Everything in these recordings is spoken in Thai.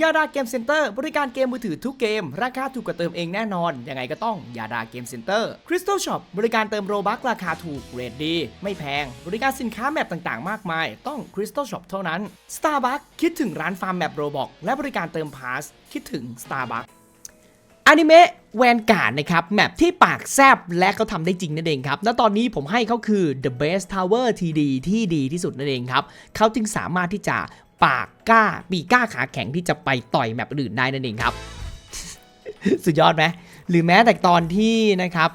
ยาดาเกมเซ็นเตอร์บริการเกมมือถือทุกเกม ราคาถูกกว่าเติมเองแน่นอน ยังไงก็ต้องยาดาเกมเซ็นเตอร์คริสตัลช็อปบริการเติมโรบัคราคาถูกเรทดี ไม่แพง บริการสินค้าแมปต่างๆ มากมาย ต้องคริสตัลช็อปเท่านั้น Starbucks คิดถึงร้านฟาร์มแมปโรบอกและบริการเติมพาสคิดถึง Starbucks อนิเมะแวนการ์ดนะครับ แมปที่ปากแซบและเขาทำได้จริงนั่นเองครับณตอนนี้ผมให้เขาคือ the best tower TD ที่ดีที่สุดนั่นเองครับ เขาจึงสามารถที่จะ ปากกล้าปีกล้าขาแข็งที่จะไปต่อยแมปอื่นได้นั่นเองครับ สุดยอดไหมหรือแม้แต่ตอนที่นะครับ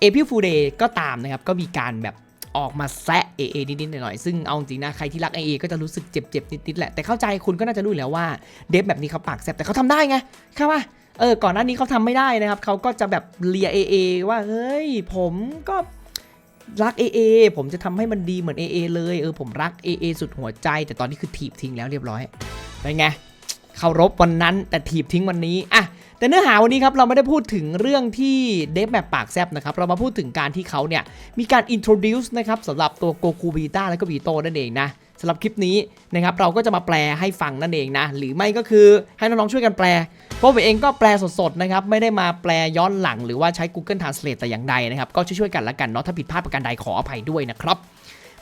เอพิฟูเดย์ก็ตามนะครับ ก็มีการแบบออกมาแซะ AA นิดๆหน่อยๆซึ่งเอาจริงนะใครที่รัก AA ก็จะรู้สึกเจ็บๆนิดๆแหละแต่เข้าใจคุณก็น่าจะรู้แล้วว่าเดฟแบบนี้เขาปากแซบแต่เขาทำได้ไงเข้าป่ะเออก่อนหน้านี้เขาทำไม่ได้นะครับเขาก็จะแบบเลีย AA ว่าเฮ้ยผมก็ รัก AA ผมจะทำให้มันดีเหมือน AA เลยเออผมรัก AA สุดหัวใจ แต่ตอนนี้คือถีบทิ้งแล้วเรียบร้อยเป็นไงเคารพวันนั้นแต่ถีบทิ้งวันนี้อะแต่เนื้อหาวันนี้ครับเราไม่ได้พูดถึงเรื่องที่เดฟแบบปากแซบนะครับเรามาพูดถึงการที่เขาเนี่ยมีการ introduce นะครับสำหรับตัวโกคูบีต้าและก็บีโตนั่นเองนะสำหรับคลิปนี้นะครับเราก็จะมาแปลให้ฟังนั่นเองนะหรือไม่ก็คือให้น้องๆช่วยกันแปล พราะผมเองก็แปลสดๆนะครับไม่ได้มาแปลย้อนหลังหรือว่าใช้ Google Translate แต่อย่างใดนะครับก็ช่วยๆกันละกันเนาะถ้าผิดพลาดประการใดขออภัยด้วยนะครับ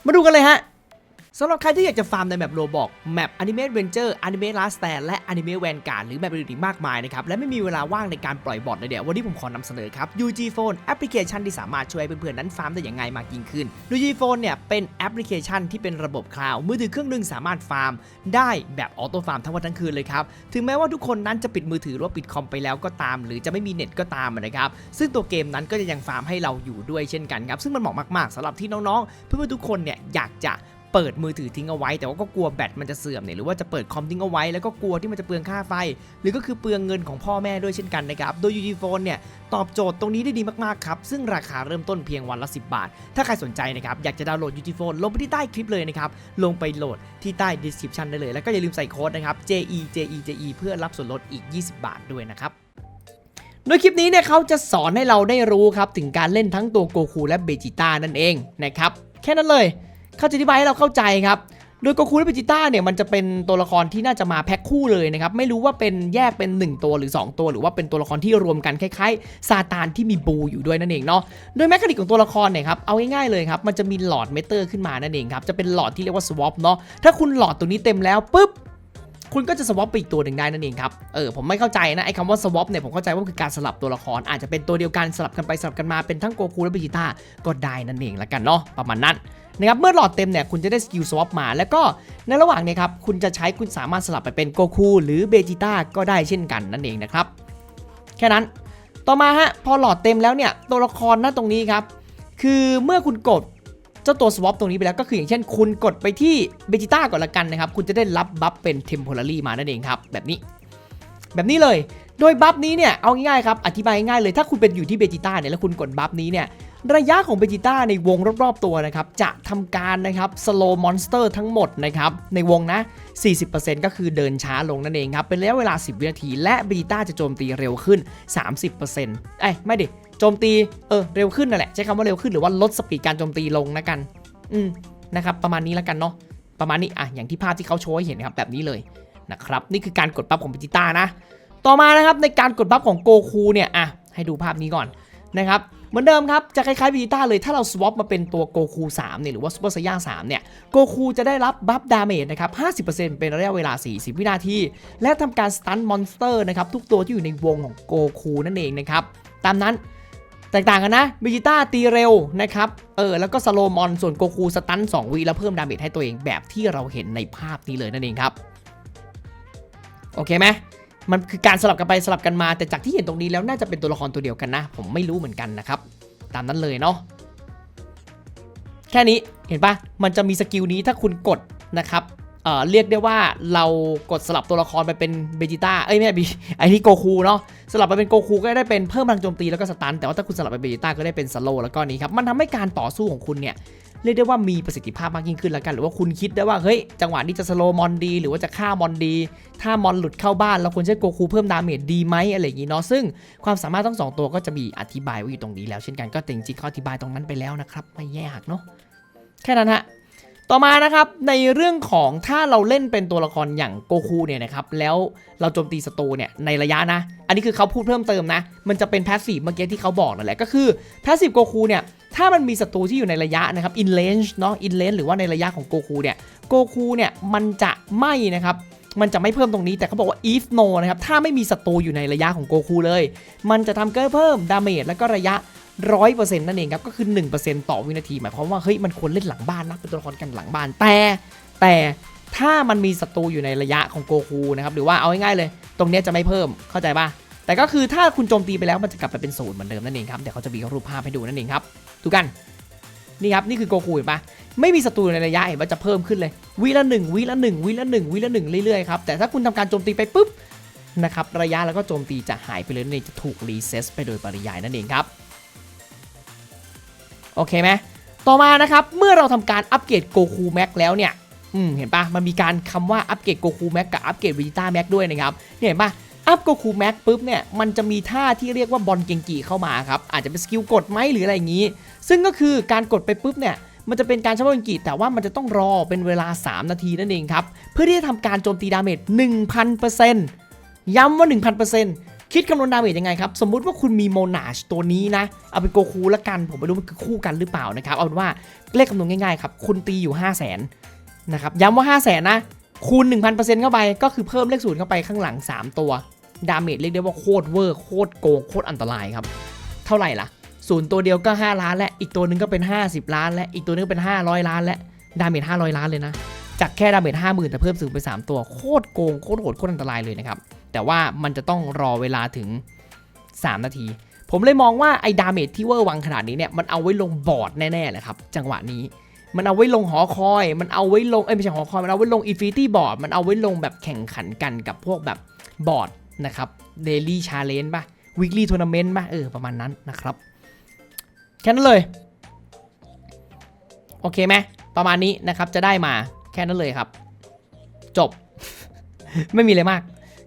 มาดูกันเลยฮะ สำหรับใครที่อยากจะฟาร์มในแมปโรบอกแมปอนิเมะเวนเจอร์อนิเมะลาสแตนและอนิเมะแวนการ์ดหรือแมปอื่นอีกมากมายนะครับ และไม่มีเวลาว่างในการปล่อยบอทเลยเดี๋ยววันนี้ผมขอนำเสนอครับ UG Phone แอปพลิเคชันที่สามารถช่วยเพื่อนๆนั้นฟาร์มได้อย่างง่ายมากยิ่งขึ้น UG Phone เนี่ยเป็นแอปพลิเคชันที่เป็นระบบคลาวด์มือถือเครื่องหนึงสามารถฟาร์ม ได้แบบออโต้ฟาร์มทั้งวันทั้งคืนเลยครับถึงแม้ว่าทุกคนนั้นจะปิดมือถือหรือปิดคอมไปแล้วก็ตาม หรือจะไม่มีเน็ตก็ตามนะครับซึ่งตัวเกมนั้นก็จะยังฟาร์มให้เราอยู่ด้วยเช่นกันครับซึ่งมันเหมาะมากๆสำหรับที่น้องๆ เพื่อนๆทุกคนเนี่ยอยากจะ เปิดมือถือทิ้งเอาไว้ แต่ว่าก็กลัวแบตมันจะเสื่อมเนี่ยหรือว่าจะเปิดคอมทิ้งเอาไว้แล้วก็กลัวที่มันจะเปลืองค่าไฟ หรือก็คือเปลืองเงินของพ่อแม่ด้วยเช่นกันนะครับโดย UG Phone เนี่ยตอบโจทย์ตรงนี้ได้ดีมากๆครับซึ่งราคาเริ่มต้นเพียงวันละ 10 บาท ถ้าใครสนใจนะครับอยากจะดาวน์โหลด UG Phone ลงไปที่ใต้คลิปเลยนะครับลงไปโหลดที่ใต้ description ได้เลย แล้วก็อย่าลืมใส่โค้ดนะครับ JE JE JE เพื่อรับส่วนลดอีก 20 บาทด้วยนะครับโดยคลิปนี้เนี่ยเขาจะสอนให้เราได้รู้ครับถึงการเล่นทั้งตัวโกคูและเบจิต้านั่นเองนะครับแค่นั้นเลย เขาจะอธิบายให้เราเข้าใจครับโดยโกคูและเบจิต้าเนี่ยมันจะเป็นตัวละครที่น่าจะมาแพ็คคู่เลยนะครับ ไม่รู้ว่าเป็นแยกเป็น 1 ตัวหรือ 2 ตัว หรือว่าเป็นตัวละครที่รวมกันคล้ายๆซาตานที่มีบูอยู่ด้วยนั่นเองเนาะโดยแมคานิกของตัวละครเนี่ยครับเอาง่ายๆเลยครับมันจะมีหลอดเมเตอร์ขึ้นมานั่นเองครับจะเป็นหลอดที่เรียกว่าสวอปเนาะถ้าคุณหลอดตัวนี้เต็มแล้วปุ๊บ คุณก็จะสวอปไปอีกตัวหนึ่งได้นั่นเองครับ เออผมไม่เข้าใจนะไอ้คำว่าสวอปเนี่ยผมเข้าใจว่าคือการสลับตัวละครอาจจะเป็นตัวเดียวกันสลับกันไปสลับกันมาเป็นทั้งโกคูและเบจิต้าก็ได้นั่นเองละกันเนาะประมาณนั้นนะครับเมื่อหลอดเต็มเนี่ยคุณจะได้สกิลสวอปมาแล้วก็ในระหว่างเนี้ครับคุณจะใช้คุณสามารถสลับไปเป็นโกคูหรือเบจิต้าก็ได้เช่นกันนั่นเองนะครับแค่นั้นต่อมาฮะพอหลอดเต็มแล้วเนี่ยตัวละครหน้าตรงนี้ครับคือเมื่อคุณกด เจ้าตัว swap ตรงนี้ไปแล้วก็คืออย่างเช่นคุณกดไปที่เบจิต้าก่อนละกันนะครับ คุณจะได้รับบัฟเป็น temporary มานั่นเองครับ แบบนี้ แบบนี้เลย โดยบัฟนี้เนี่ยเอาง่ายๆครับ อธิบายง่ายๆเลยถ้าคุณเป็นอยู่ที่เบจิต้าเนี่ยแล้วคุณกดบัฟนี้เนี่ยระยะของเบจิต้าในวงรอบๆตัวนะครับจะทำการนะครับ slow monster ทั้งหมดนะครับในวงนะ 40%ก็คือเดินช้าลงนั่นเองครับ เป็นระยะเวลา 10 วินาที และเบจิต้าจะโจมตีเร็วขึ้น 30%เอ้ยไม่ดิ โจมตีเออเร็วขึ้นนั่นแหละใช้คำว่าเร็วขึ้นหรือว่าลดสปีดการโจมตีลงนะกัน อืมนะครับประมาณนี้แล้วกันเนาะประมาณนี้อะอย่างที่ภาพที่เขาโชว์ให้เห็นครับแบบนี้เลยนะครับนี่คือการกดบัฟของเบจิต้านะต่อมานะครับในการกดบัฟของโกคูเนี่ยอะให้ดูภาพนี้ก่อนนะครับเหมือนเดิมครับจะคล้ายๆเบจิต้าเลยถ้าเราสวอปมาเป็นตัวโกคู3เนี่ยหรือว่าซูเปอร์ไซย่า3เนี่ยโกคูจะได้รับบัฟดาเมจนะครับ 50%เป็นระยะเวลา 40 วินาที และทำการสตันมอนสเตอร์นะครับทุกตัวที่อยู่ในวงของโกคูนั่นเองนะครับ ตามนั้น ตกต่างกันนะเบจิต้าตีเร็วนะครับเออแล้วก็สโลมอนส่วนโกคูสตัน2วิแล้วเพิ่มดาเมจให้ตัวเองแบบที่เราเห็นในภาพนี้เลยนั่นเองครับ โอเคไหมมันคือการสลับกันไปสลับกันมา แต่จากที่เห็นตรงนี้แล้วน่าจะเป็นตัวละครตัวเดียวกันนะ ผมไม่รู้เหมือนกันนะครับ ตามนั้นเลยเนาะแค่นี้เห็นปะมันจะมีสกิลนี้ถ้าคุณกดนะครับ เอ่อเรียกได้ว่าเรากดสลับตัวละครไปเป็นเบจิต้าเอ้ยไม่ใช่ไอ้นี่โกคูเนาะสลับไปเป็นโกคูก็ได้เป็นเพิ่มพลังโจมตีแล้วก็สตันแต่ว่าถ้าคุณสลับไปเบจิต้าก็ได้เป็นสโลแล้วก็นี้ครับมันทำให้การต่อสู้ของคุณเนี่ยเรียกได้ว่ามีประสิทธิภาพมากยิ่งขึ้นแล้วกัน หรือว่าคุณคิดได้ว่าเฮ้ยจังหวะนี้จะสโลมอนดี หรือว่าจะฆ่ามอนดี ถ้ามอนหลุดเข้าบ้านแล้วคุณใช้โกคูเพิ่มดาเมจดีไหมอะไรอย่างนี้เนาะซึ่งความสามารถทั้งสองตัวก็จะมีอธิบายไว้อยู่ตรงนี้แล้วเช่นกันก็จริงๆเขาอธิบายตรงนั้นไปแล้วนะครับไม่แย่หักเนาะแค่นั้นฮะ ต่อมานะครับในเรื่องของถ้าเราเล่นเป็นตัวละครอย่างโกคูเนี่ยนะครับแล้วเราโจมตีศัตรูเนี่ยในระยะนะ อันนี้คือเขาพูดเพิ่มเติมนะ มันจะเป็นแพสซีฟเมื่อกี้ที่เขาบอกนั่นแหละก็คือแพสซีฟโกคูเนี่ยถ้ามันมีศัตรูที่อยู่ในระยะนะครับอินเลนจ์เนาะอินเลนหรือว่าในระยะของโกคูเนี่ยโกคูเนี่ยมันจะไม่นะครับมันจะไม่เพิ่มตรงนี้แต่เขาบอกว่า if no นะครับถ้าไม่มีศัตรูอยู่ในระยะของโกคูเลย มันจะทำเกิดเพิ่มดาเมจแล้วก็ระยะ 100%นั่นเองครับก็คือ 1%ต่อวินาที หมายความว่าเฮ้ยมันควรเล่นหลังบ้านนะเป็นตัวละครกันหลังบ้านแต่แต่ถ้ามันมีศัตรูอยู่ในระยะของโกคูนะครับหรือว่าเอาง่ายๆเลย ตรงเนี้ยจะไม่เพิ่มเข้าใจป่ะแต่ก็คือถ้าคุณโจมตีไปแล้วมันจะกลับไปเป็นศูนย์เหมือนเดิมนั่นเองครับเดี๋ยวเขาจะมีรูปภาพให้ดูนั่นเองครับดูกันนี่ครับนี่คือโกคูเห็นปะไม่มีศัตรูในระยะเห็นว่าจะเพิ่มขึ้นเลยวิละหนึ่งวิละหนึ่งวิละหนึ่งวิละหนึ่งเรื่อยๆครับแต่ถ้าคุณทำการโจมตีไปปุ๊บนะครับระยะแล้วก็โจมตีจะหายไปเลยนั่นเองจะถูกรีเซ็ตไปโดยปริยายนั่นเองครับ โอเคไหมต่อมานะครับ เมื่อเราทำการอัปเกรดโกคูแม็กแล้วเนี่ยอืมเห็นปะมันมีการคำว่าอัปเกรดโกคูแม็กกับอัปเกรดวิจิต้าแม็กด้วยนะครับเนี่ยเห็นปะอัพโกคูแม็กปุ๊บเนี่ยมันจะมีท่าที่เรียกว่าบอลเกงกีเข้ามาครับ อาจจะเป็นสกิลกดไหมหรืออะไรอย่างนี้ ซึ่งก็คือการกดไปปุ๊บเนี่ยมันจะเป็นการใช้บอลเกงกีแต่ว่ามันจะต้องรอเป็นเวลา 3 นาทีนั่นเองครับ เพื่อที่จะทำการโจมตีดาเมจ 1,000%ย้ำว่า 1,000% คิดคำนวณดาเมจยังไงครับ สมมุติว่าคุณมีโมนาชตัวนี้นะ เอาเป็นโกคูละกัน ผมไม่รู้มันคือคู่กันหรือเปล่านะครับ เอาเป็นว่าเลขคำนวณง่ายๆครับ คุณตีอยู่ 5 0 0 0 0นนะครับ ย้ำว่า 5 0 0 0 0นนะคูณ 1,000%เข้าไป ก็คือเพิ่มเลขศูนย์เข้าไปข้างหลัง 3 ตัว ดาเมจเรียกได้ว่าโคตรเวอร์โคตรโกงโคตรอันตรายครับ เท่าไหร่ล่ะศูนย์ตัวเดียวก็ 5 ล้านและอีกตัวหนึงก็เป็น 50 ล้าน และอีกตัวหนึงเป็น 500 ล้าน และดาเมจ500 ล้านเลยนะจากแค่ดาเมจ50,000แต่เพิ่มสูงไป 3 ตัวโคตรโกงโคตรโหดโคตรอันตรายเลยนะครับ แต่ว่ามันจะต้องรอเวลาถึง 3 นาที ผมเลยมองว่าไอ้ดาเมจที่เวอร์วังขนาดนี้เนี่ยมันเอาไว้ลงบอร์ดแน่ๆเลยครับ จังหวะนี้มันเอาไว้ลงหอคอย มันเอาไว้ลง เอ้ยไม่ใช่หอคอย มันเอาไว้ลงอินฟินิตี้บอร์ด มันเอาไว้ลงแบบแข่งขันกันกับพวกแบบบอร์ดนะครับเดลี่ชาเลนจ์ป่ะวิกฤ t ทัวร์นาเมนต์ป่ะ เออ ประมาณนั้นนะครับ แค่นั้นเลย โอเคไหมประมาณนี้นะครับ จะได้มาแค่นั้นเลยครับ จบ ไม่มีอะไรมาก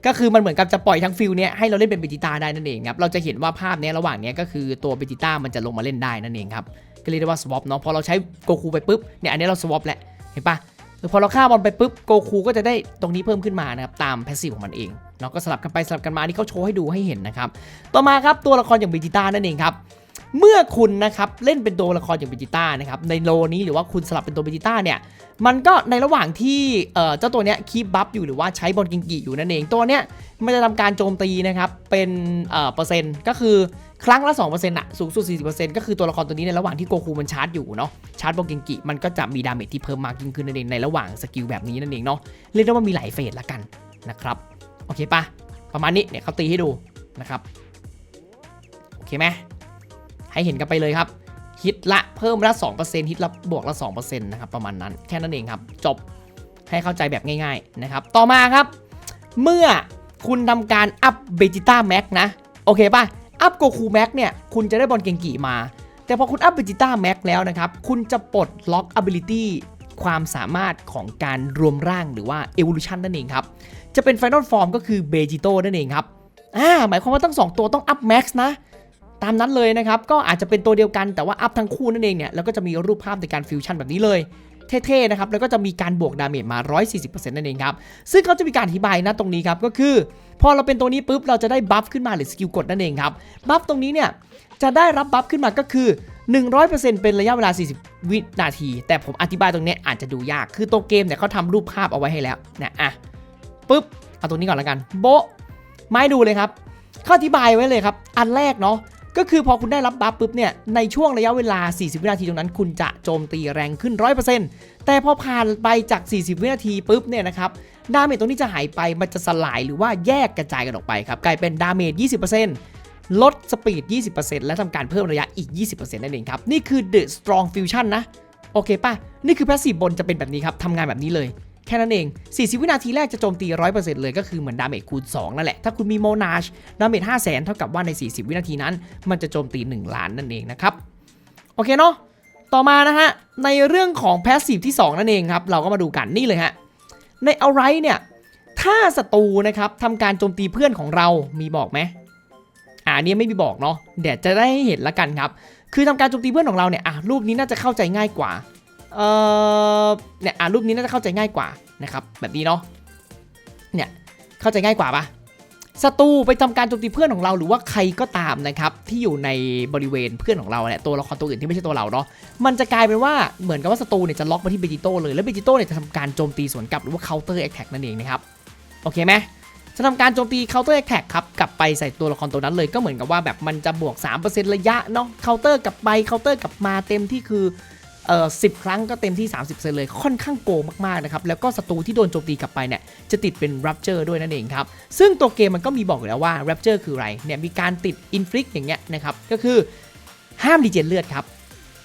ก็คือมันเหมือนกับจะปล่อยทั้งฟิลเนี้ยให้เราเล่นเป็นเบจิต้าได้นั่นเองครับเราจะเห็นว่าภาพเนี้ยระหว่างเนี้ยก็คือตัวเบจิต้ามันจะลงมาเล่นได้นั่นเองครับก็เรียกได้ว่า swap เนาะพอเราใช้โกคูไปปุ๊บเนี่ยอันนี้เรา swap แหละเห็นปะคือพอเราฆ่าบอลไปปุ๊บโกคูก็จะได้ตรงนี้เพิ่มขึ้นมานะครับตามแพสซีฟของมันเองเนาะก็สลับกันไปสลับกันมาที่เขาโชว์ให้ดูให้เห็นนะครับต่อมาครับตัวละครอย่างเบจิต้านั่นเองครับเมื่อคุณนะครับเล่นเป็นตัวละครอย่างเบจิต้านะครับในโลนี้หรือว่าคุณสลับเป็นตัวเบจิต้าเนี่ยมันก็ในระหว่างที่เจ้าตัวเนี้ยคีบบัฟอยู่หรือว่าใช้บอลกิงกิอยู่นั่นเองตัวเนี้ยมันจะทำการโจมตีนะครับเป็นเปอร์เซ็นต์ก็คือครั้งละ 2%อะสูงสุด 40%ก็คือตัวละครตัวนี้ในระหว่างที่โกคูมันชาร์จอยู่เนาะชาร์จบอลกิงกิมันก็จะมีดาเมจที่เพิ่มมากยิ่งขึ้นนั่นเองในระหว่างสกิลแบบนี้นั่นเองเนาะเรียกได้ว่ามีหลายเฟสละกันนะครับโอเคปะประมาณนี้เนี่ยเขาตีให้ดูนะครับโอเคไหม ให้เห็นกันไปเลยครับฮิตละเพิ่มละ 2%ฮิตละบวกละ 2%นะครับประมาณนั้นแค่นั้นเองครับ จบให้เข้าใจแบบง่ายๆนะครับต่อมาครับ เมื่อคุณทำการอัพเบจิต้าแม็กนะ โอเคป่ะ อัพโกคูแม็กเนี่ยคุณจะได้บอลเก่งกีมา แต่พอคุณอัพเบจิต้าแม็กแล้วนะครับ คุณจะปลดล็อก ability ความสามารถของการรวมร่างหรือว่า evolution นั่นเองครับ จะเป็น final form ก็คือเบจิโตนั่นเองครับอ่าหมายความว่าทั้งสองตัวต้องอัพแม็กซ์นะ ตามนั้นเลยนะครับ ก็อาจจะเป็นตัวเดียวกันแต่ว่าอัพทั้งคู่นั่นเองเนี่ยแล้วก็จะมีรูปภาพในการฟิวชั่นแบบนี้เลยเท่ๆนะครับแล้วก็จะมีการบวกดาเมจมา 140%นั่นเองครับ ซึ่งเขาจะมีการอธิบายนะตรงนี้ครับก็คือ พอเราเป็นตัวนี้ปุ๊บเราจะได้บัฟขึ้นมาหรือสกิลกดนั่นเองครับบัฟตรงนี้เนี่ยจะได้รับบัฟขึ้นมาก็คือ 100%เป็นระยะเวลา 40 วินาที แต่ผมอธิบายตรงนี้อาจจะดูยากคือตัวเกมเนี่ยเขาทำรูปภาพเอาไว้ให้แล้วนะอะปุ๊บเอาตรงนี้ก่อนแล้วกัน โบะไม่ดูเลยครับเขาอธิบายไว้เลยครับ อันแรกเนาะ ก็คือพอคุณได้รับบัฟปุ๊บเนี่ยในช่วงระยะเวลา 40 วินาทีตรงนั้น คุณจะโจมตีแรงขึ้น 100%แต่พอผ่านไปจาก 40 วินาทีปุ๊บเนี่ยนะครับดาเมจตรงนี้จะหายไปมันจะสลายหรือว่าแยกกระจายกันออกไปครับกลายเป็นดาเมจ 20%ลดสปีด 20%และทำการเพิ่มระยะอีก 20%นั่นเองครับ นี่คือ The Strong Fusion นะ โอเคป่ะ นี่คือ Passive บนจะเป็นแบบนี้ครับทำงานแบบนี้เลย แค่นั้นเอง 40 วินาทีแรกจะโจมตี 100%เลยก็คือเหมือนดาเมจคูณ 2 นั่นแหละ ถ้าคุณมีโมนาชดาเมจ5 0 0 0 0 0 เท่ากับว่าใน 40 วินาทีนั้น มันจะโจมตี 1 ล้านนั่นเองนะครับ โอเคเนาะต่อมานะฮะ ในเรื่องของ Passive ที่ 2 นั่นเองครับ เราก็มาดูกันนี่เลยฮะ ใน a l r i g h t เนี่ย ถ้าศัตรูนะครับทำการโจมตีเพื่อนของเรามีบอกไหมอ่าอันนี้ไม่มีบอกเนาะเดี๋ยวจะได้เห็นละกันครับ คือทำการโจมตีเพื่อนของเราเนี่ยอะรูปนี้น่าจะเข้าใจง่ายกว่า เออเนี่ยอ่านรูปนี้น่าจะเข้าใจง่ายกว่านะครับแบบนี้เนาะเนี่ยเข้าใจง่ายกว่าปะศัตรูไปทำการโจมตีเพื่อนของเราหรือว่าใครก็ตามนะครับที่อยู่ในบริเวณเพื่อนของเราเนี่ยตัวละครตัวอื่นที่ไม่ใช่ตัวเราเนาะมันจะกลายเป็นว่าเหมือนกับว่าศัตรูเนี่ยจะล็อกมาที่เบจิโต้เลยแล้วเบจิโต้เนี่ยจะทำการโจมตีสวนกลับหรือว่า counter attack นั่นเองนะครับโอเคไหมจะทำการโจมตี counter attack ครับกลับไปใส่ตัวละครตัวนั้นเลยก็เหมือนกับว่าแบบมันจะบวก 3%ระยะเนาะ counter กลับไป counter กลับมาเต็มที่คือ เอ่อสิครั้งก็เต็มที่ 30เซนเลยค่อนข้างโกงมากๆนะครับแล้วก็ศัตรูที่โดนโจมตีกลับไปเนี่ยจะติดเป็น Rapture ด้วยนั่นเองครับซึ่งตัวเกมมันก็มีบอกอยู่แล้วว่า Rapture คืออะไรเนี่ยมีการติด Inflict อย่างเงี้ยนะครับก็คือห้ามดีเจนเลือดครับ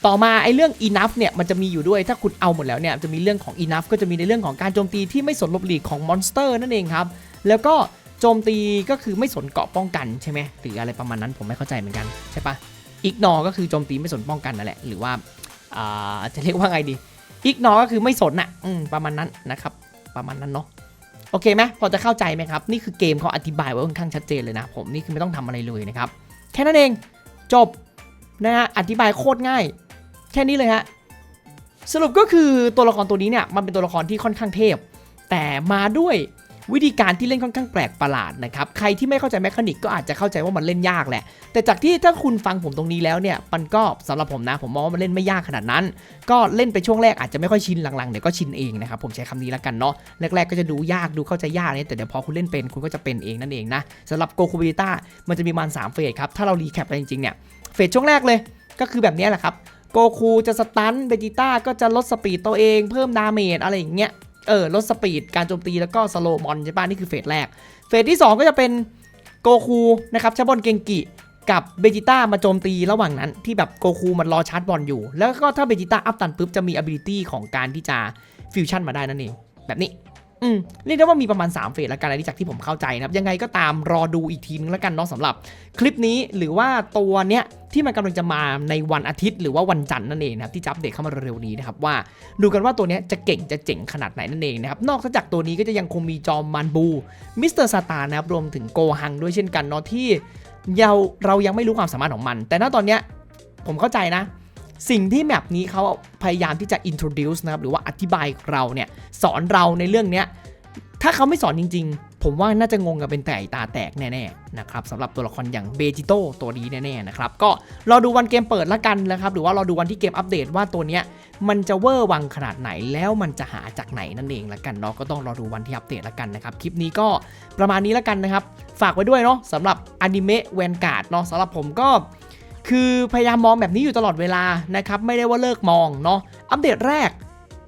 ต่อมาไอ้เรื่อง enough เนี่ยมันจะมีอยู่ด้วยถ้าคุณเอาหมดแล้วเนี่ยจะมีเรื่องของ enough ก็จะมีในเรื่องของการโจมตีที่ไม่สนลบหลีกของมอนสเตอร์นั่นเองครับแล้วก็โจมตีก็คือไม่สนเกาะป้องกันใช่ไหมหรืออะไรประมาณนั้นผมไม่เข้าใจเหมือนกันใช่ปะอีกนอก็คือโจมตีไม่สนป้องกันนั่นแหละหรือว่า จะเรียกว่าไงดีอีกนอก็คือไม่สนน่ะอืมประมาณนั้นนะครับ ประมาณนั้นเนาะโอเคไหมพอจะเข้าใจไหมครับ นี่คือเกมเขาอธิบายไว้ค่อนข้างชัดเจนเลยนะ ผมนี่คือไม่ต้องทำอะไรเลยนะครับ แค่นั้นเองจบนะฮะอธิบายโคตรง่าย แค่นี้เลยฮะสรุปก็คือตัวละครตัวนี้เนี่ยมันเป็นตัวละครที่ค่อนข้างเทพ แต่มาด้วย วิธีการที่เล่นค่อนข้างแปลกประหลาดนะครับใครที่ไม่เข้าใจแมคานิกก็อาจจะเข้าใจว่ามันเล่นยากแหละ แต่จากที่ถ้าคุณฟังผมตรงนี้แล้วเนี่ยมันก็สำหรับผมนะผมมองว่ามันเล่นไม่ยากขนาดนั้น ก็เล่นไปช่วงแรกอาจจะไม่ค่อยชินหลังๆเดี๋ยวก็ชินเองนะครับผมใช้คำนี้แล้วกันเนาะแรกๆก็จะดูยากดูเข้าใจยากเนี่ยแต่เดี๋ยวพอคุณเล่นเป็นคุณก็จะเป็นเองนั่นเองนะสำหรับโกคูบิต้ามันจะมีประมาณ3เฟสครับถ้าเรารีแคปไปจริงๆเนี่ยเฟสช่วงแรกเลยก็คือแบบนี้แหละครับโกคูจะสตันเบจิต้าก็จะลดสปีดตัวเองเพิ่มดาเมจอะไรอย่างเงี้ย เออลดสปีดการโจมตีแล้วก็สโลมอนใช่ป่ะนี่คือเฟสแรก เฟสที่ 2 ก็จะเป็นโกคูนะครับชาบอนเกงกิกับเบจิต้ามาโจมตีระหว่างนั้นที่แบบโกคูมันรอชาร์จบอลอยู่ แล้วก็ถ้าเบจิต้าอัพตันปุ๊บจะมีอ b i l i t y ของการที่จะฟิวชั่นมาได้นั่นเองแบบนี้ อืมเรียกได้ว่ามีประมาณ 3 เฟสแล้วกันอันนี้จากที่ผมเข้าใจนะครับ ยังไงก็ตามรอดูอีกทีนึงแล้วกันเนาะสำหรับ คลิปนี้หรือว่าตัวเนี้ยที่มันกำลังจะมาในวันอาทิตย์ หรือว่าวันจันทร์นั่นเองนะครับที่จะอัปเดตเข้ามาเร็วๆนี้นะครับว่าดูกันว่าตัวเนี้ยจะเก่งจะเจ๋งขนาดไหนนั่นเองนะครับนอกจากตัวนี้ก็จะยังคงมีจอมมันบูมิสเตอร์ซาตานนะครับรวมถึงโกฮังด้วยเช่นกันเนาะที่เราเรายังไม่รู้ความสามารถของมัน แต่ณตอนเนี้ยผมเข้าใจนะ สิ่งที่แมปนี้เขาพยายามที่จะ introduce นะครับหรือว่าอธิบายเราเนี่ยสอนเราในเรื่องเนี้ยถ้าเขาไม่สอนจริงๆ ผมว่าน่าจะงงกันเป็นแต่ตาแตกแน่ๆนะครับสำหรับตัวละครอย่างเบจิโตตัวนี้แน่ๆนะครับก็รอดูวันเกมเปิดละกันนะครับหรือว่ารอดูวันที่เกมอัปเดตว่าตัวเนี้ยมันจะเวอร์วังขนาดไหนแล้วมันจะหาจากไหนนั่นเองละกันเนาะก็ต้องรอดูวันที่อัปเดตละกันนะครับคลิปนี้ก็ประมาณนี้ละกันนะครับฝากไว้ด้วยเนาะสำหรับอนิเมะแวนการ์ดเนาะสำหรับผมก็ คือพยายามมองแบบนี้อยู่ตลอดเวลานะครับไม่ได้ว่าเลิกมองเนาะอัปเดตแรก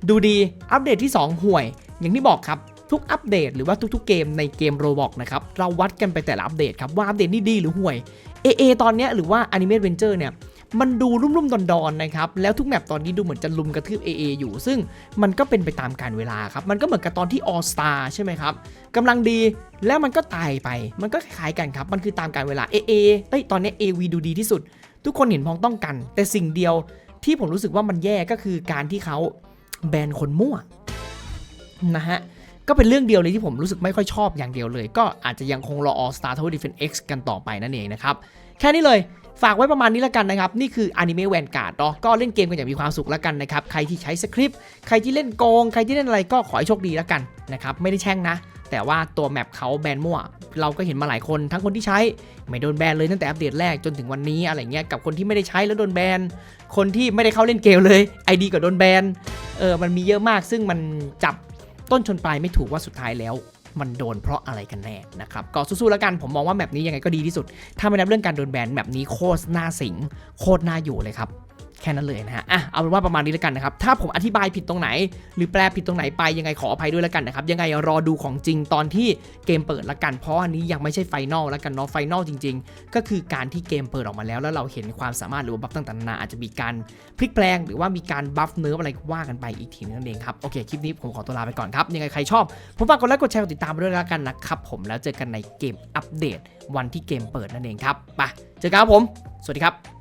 ดูดีอัปเดตที่ 2 ห่วย อย่างที่บอกครับทุกอัปเดตหรือว่าทุกๆเกมในเกมโรบอกนะครับเราวัดกันไปแต่ละอัปเดตครับว่าอัปเดตนี่ดีหรือห่วย AA ตอนนี้หรือว่า Anime Adventure เนี่ยมันดูรุ่มๆดอนๆนะครับ แล้วทุกแมปตอนนี้ดูเหมือนจะลุมกระทืบ AA อยู่ ซึ่งมันก็เป็นไปตามการเวลาครับ มันก็เหมือนกับตอนที่ All Star ใช่ไหมครับกำลังดีแล้วมันก็ตายไป มันก็คล้ายกันครับ มันคือตามการเวลา AA เอ้ย ตอนนี้ AV ดูดีที่สุด ทุกคนเห็นพ้องต้องกัน แต่สิ่งเดียวที่ผมรู้สึกว่ามันแย่ก็คือการที่เขาแบนคนมั่วนะฮะก็เป็นเรื่องเดียวเลยที่ผมรู้สึกไม่ค่อยชอบอย่างเดียวเลย ก็อาจจะยังคงรอ All Star Tower Defense X กันต่อไปนั่นเองนะครับ แค่นี้เลยฝากไว้ประมาณนี้แล้วกันนะครับ นี่คือ Anime Vanguard เนาะก็เล่นเกมกันอย่างมีความสุขแล้วกันนะครับ ใครที่ใช้สคริปต์ ใครที่เล่นโกง ใครที่เล่นอะไรก็ขอให้โชคดีแล้วกันนะครับ ไม่ได้แช่งนะ แต่ว่าตัวแมปเขาแบนมั่ว เราก็เห็นมาหลายคนทั้งคนที่ใช้ ไม่โดนแบนเลยตั้งแต่อัปเดตแรกจนถึงวันนี้อะไรเงี้ยกับคนที่ไม่ได้ใช้แล้วโดนแบนคนที่ไม่ได้เข้าเล่นเกมเลย ID ก็โดนแบนเออมันมีเยอะมากซึ่งมันจับต้นชนปลายไม่ถูกว่าสุดท้ายแล้วมันโดนเพราะอะไรกันแน่นะครับก็สู้ๆแล้วกันผมมองว่าแมปนี้ยังไงก็ดีที่สุด ถ้าไม่นับเรื่องการโดนแบนแมปนี้โคตรน่าสิงโคตรน่าอยู่เลยครับ แค่นั้นเลยนะฮะอะเอาเป็นว่าประมาณนี้แล้วกันนะครับถ้าผมอธิบายผิดตรงไหน หรือแปลผิดตรงไหนไปยังไงขออภัยด้วยแล้วกันนะครับยังไงรอดูของจริงตอนที่เกมเปิดละกัน เพราะอันนี้ยังไม่ใช่ไฟนอลล้วกันเนาะไฟนอลจริง ๆ ก็คือการที่เกมเปิดออกมาแล้วแล้วเราเห็นความสามารถหรือว่าบัฟต่างๆนานาอาจจะมีการพลิกแปลง หรือว่ามีการบัฟเนิร์ฟอะไรว่ากันไปอีกทีนึงนั่นเองครับโอเคคลิปนี้ผมขอตัวลาไปก่อนครับยังไงใครชอบผมฝากกดไลค์กดแชร์กดติดตามด้วยแล้วกันนะครับผมแล้วเจอกันในเกมอัปเดตวันที่เกมเปิดนั่นเองครับไปเจอกันครับผม สวัสดีครับ